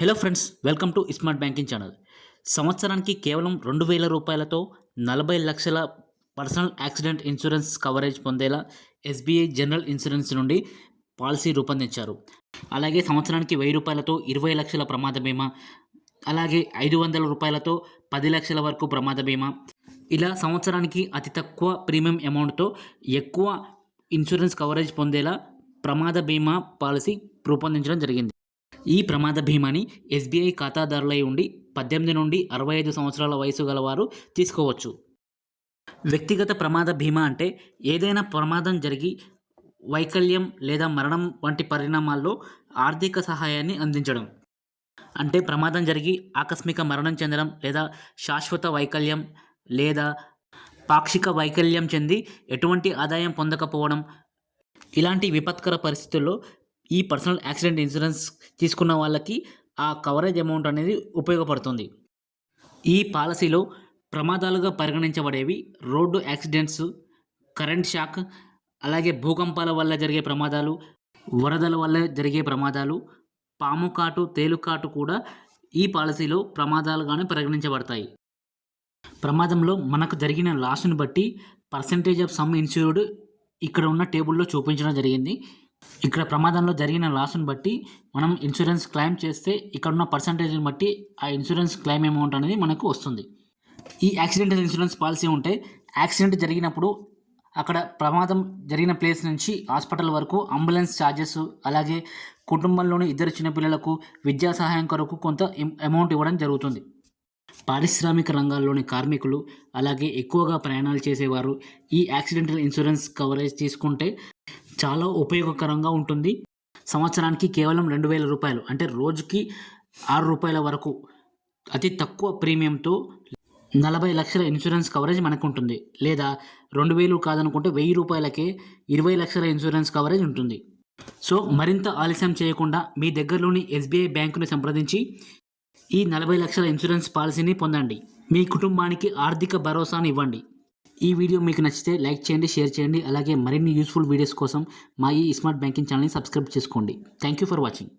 Hello friends welcome to smart banking channel సంవత్సరానికి కేవలం రెండు వేల రూపాయలతో నలభై లక్షల పర్సనల్ యాక్సిడెంట్ ఇన్సూరెన్స్ కవరేజ్ పొందేలా ఎస్బీఐ జనరల్ ఇన్సూరెన్స్ నుండి పాలసీ రూపొందించారు. అలాగే సంవత్సరానికి వెయ్యి రూపాయలతో ఇరవై లక్షల ప్రమాద బీమా అలాగే ఐదు వందల రూపాయలతో పది లక్షల వరకు ప్రమాద బీమా. ఇలా సంవత్సరానికి అతి తక్కువ ప్రీమియం అమౌంట్తో ఎక్కువ ఇన్సూరెన్స్ కవరేజ్ పొందేలా ప్రమాద బీమా పాలసీ రూపొందించడం జరిగింది. ఈ ప్రమాద బీమాని ఎస్బీఐ ఖాతాదారులై ఉండి పద్దెనిమిది నుండి అరవై ఐదు సంవత్సరాల వయసు గలవారు తీసుకోవచ్చు. వ్యక్తిగత ప్రమాద బీమా అంటే ఏదైనా ప్రమాదం జరిగి వైకల్యం లేదా మరణం వంటి పరిణామాల్లో ఆర్థిక సహాయాన్ని అందించడం. అంటే ప్రమాదం జరిగి ఆకస్మిక మరణం చెందడం లేదా శాశ్వత వైకల్యం లేదా పాక్షిక వైకల్యం చెంది ఎటువంటి ఆదాయం పొందకపోవడం ఇలాంటి విపత్కర పరిస్థితుల్లో ఈ పర్సనల్ యాక్సిడెంట్ ఇన్సూరెన్స్ తీసుకున్న వాళ్ళకి ఆ కవరేజ్ అమౌంట్ అనేది ఉపయోగపడుతుంది. ఈ పాలసీలో ప్రమాదాలుగా పరిగణించబడేవి రోడ్డు యాక్సిడెంట్స్ కరెంట్ షాక్ అలాగే భూకంపాల వల్ల జరిగే ప్రమాదాలు వరదల వల్ల జరిగే ప్రమాదాలు పాము కాటు తేలుకాటు కూడా ఈ పాలసీలో ప్రమాదాలుగానే పరిగణించబడతాయి. ప్రమాదంలో మనకు జరిగిన లాస్ను బట్టి పర్సంటేజ్ ఆఫ్ సమ్ ఇన్సూర్డ్ ఇక్కడ ఉన్న టేబుల్లో చూపించడం జరిగింది. ఇక్కడ ప్రమాదంలో జరిగిన లాస్ను బట్టి మనం ఇన్సూరెన్స్ క్లెయిమ్ చేస్తే ఇక్కడ ఉన్న పర్సంటేజ్ని బట్టి ఆ ఇన్సూరెన్స్ క్లెయిమ్ అమౌంట్ అనేది మనకు వస్తుంది. ఈ యాక్సిడెంటల్ ఇన్సూరెన్స్ పాలసీ ఉంటే యాక్సిడెంట్ జరిగినప్పుడు అక్కడ ప్రమాదం జరిగిన ప్లేస్ నుంచి హాస్పిటల్ వరకు అంబులెన్స్ ఛార్జెస్ అలాగే కుటుంబంలోని ఇద్దరు చిన్నపిల్లలకు విద్యా సహాయం కొరకు కొంత అమౌంట్ ఇవ్వడం జరుగుతుంది. పారిశ్రామిక రంగాల్లోని కార్మికులు అలాగే ఎక్కువగా ప్రయాణాలు చేసేవారు ఈ యాక్సిడెంటల్ ఇన్సూరెన్స్ కవరేజ్ తీసుకుంటే చాలా ఉపయోగకరంగా ఉంటుంది. సంవత్సరానికి కేవలం రెండు వేల రూపాయలు అంటే రోజుకి ఆరు రూపాయల వరకు అతి తక్కువ ప్రీమియంతో నలభై లక్షల ఇన్సూరెన్స్ కవరేజ్ మనకు ఉంటుంది లేదా రెండు వేలు కాదనుకుంటే వెయ్యి రూపాయలకే ఇరవై లక్షల ఇన్సూరెన్స్ కవరేజ్ ఉంటుంది. సో మరింత ఆలస్యం చేయకుండా మీ దగ్గరలోని ఎస్బీఐ బ్యాంకును సంప్రదించి ఈ నలభై లక్షల ఇన్సూరెన్స్ పాలసీని పొందండి. మీ కుటుంబానికి ఆర్థిక భరోసాను ఇవ్వండి. ఈ వీడియో మీకు నచ్చితే లైక్ చేయండి షేర్ చేయండి. అలాగే మరిన్ని యూస్ఫుల్ వీడియోస్ కోసం మా ఈ స్మార్ట్ బ్యాంకింగ్ ఛానల్ని సబ్స్క్రైబ్ చేసుకోండి. Thank you for watching